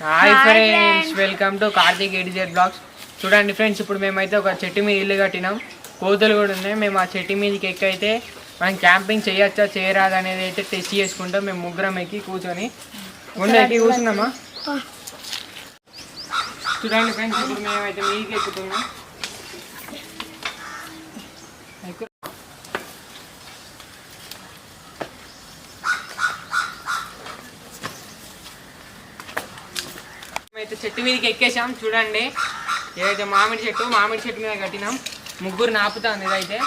Hi friends. Welcome to Karthik ఎడిజెడ్ blogs చూడండి friends ఇప్పుడు మేమైతే ఒక చెట్టు మీద ఇల్లు కట్టినాం. కోతులు కూడా ఉన్నాయి. మేము ఆ చెట్టు మీదకి ఎక్కి అయితే మనం క్యాంపింగ్ చేయొచ్చా చేయరాదా అనేది అయితే టెస్ట్ చేసుకుంటాం. మేము ముగ్గురం ఎక్కి కూర్చొని ముందు ఎక్కి కూర్చున్నామా చూడండి ఫ్రెండ్స్ ఇప్పుడు మేమైతే మీదకి ఎక్కుతున్నాం ఎక్కు- అయితే చెట్టు మీదకి ఎక్కేసాం చూడండి. ఏదైతే మామిడి చెట్టు మామిడి చెట్టు మీద కట్టినాం. ముగ్గురు నాపుతాంది ఇదైతే.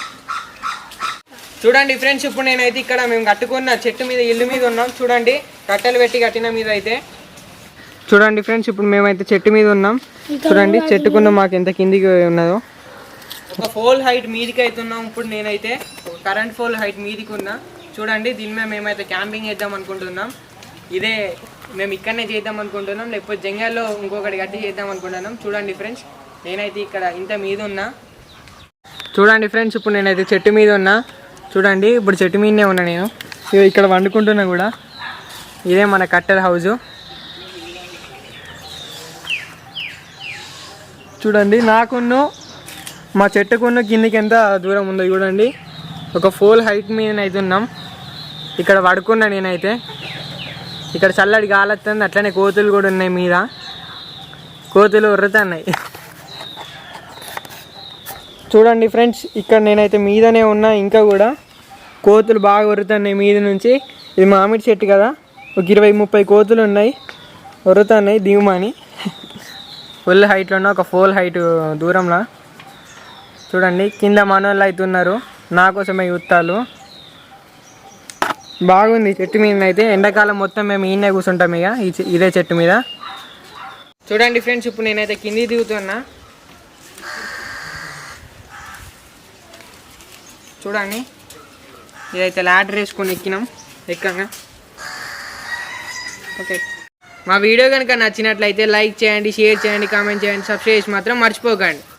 చూడండి ఫ్రెండ్స్ ఇప్పుడు నేనైతే ఇక్కడ మేము కట్టుకున్న చెట్టు మీద ఇల్లు మీద ఉన్నాం. చూడండి కట్టెలు పెట్టి కట్టిన మీద అయితే చూడండి ఫ్రెండ్స్ ఇప్పుడు మేమైతే చెట్టు మీద ఉన్నాం. చూడండి చెట్టుకున్న మాకు ఎంత కిందికి ఉన్నదో. ఒక ఫోల్ హైట్ మీదికి అయితే ఉన్నాం. ఇప్పుడు నేనైతే కరెంట్ ఫోల్ హైట్ మీదికి ఉన్నా. చూడండి దీని మీద మేమైతే క్యాంపింగ్ చేద్దాం అనుకుంటున్నాం. ఇదే మేము ఇక్కడనే చేద్దాం అనుకుంటున్నాం లేకపోతే జంగల్లో ఇంకొకటి కట్టి చేద్దాం అనుకుంటున్నాం. చూడండి ఫ్రెండ్స్ నేనైతే ఇక్కడ ఇంత మీద ఉన్నా. చూడండి ఫ్రెండ్స్ ఇప్పుడు నేనైతే చెట్టు మీద ఉన్నా. చూడండి ఇప్పుడు చెట్టు మీదనే ఉన్నా నేను. ఇక్కడ వండుకుంటున్నా కూడా. ఇదే మన కట్టెల హౌజు చూడండి నాకున్ను మా చెట్టుకున్న కిందికి ఎంత దూరం ఉందో చూడండి. ఒక ఫోల్ హైట్ మీద అయితే ఉన్నాం. ఇక్కడ పడుకున్నా నేనైతే. ఇక్కడ చల్లడి గాలి వస్తుంది అట్లనే కోతులు కూడా ఉన్నాయి మీద. కోతులు ఉర్రుతున్నాయి. చూడండి ఫ్రెండ్స్ ఇక్కడ నేనైతే మీదనే ఉన్నా ఇంకా కూడా కోతులు బాగా ఉరుతున్నాయి మీద నుంచి. ఇది మామిడి చెట్టు కదా ఒక ఇరవై ముప్పై కోతులు ఉన్నాయి ఉరుతున్నాయి దిగుమని. ఫుల్ హైట్లో ఉన్న ఒక ఫోల్ హైట్ దూరంలో. చూడండి కింద మనోళ్ళు అయితే ఉన్నారు నా కోసమే యుత్తాలు బాగుంది. చెట్టు మీద అయితే ఎండాకాలం మొత్తం మేము ఈయనే కూర్చుంటాం ఇక. ఇదే చెట్టు మీద. చూడండి ఫ్రెండ్స్ ఇప్పుడు నేనైతే కింది దిగుతున్నా. చూడండి. ఇదైతే లాడర్ వేసుకొని ఎక్కినాం. ఎక్కగా. ఓకే. మా వీడియో కనుక నచ్చినట్లయితే లైక్ చేయండి షేర్ చేయండి కామెంట్ చేయండి సబ్స్క్రైబ్ చేసి మాత్రం మర్చిపోకండి.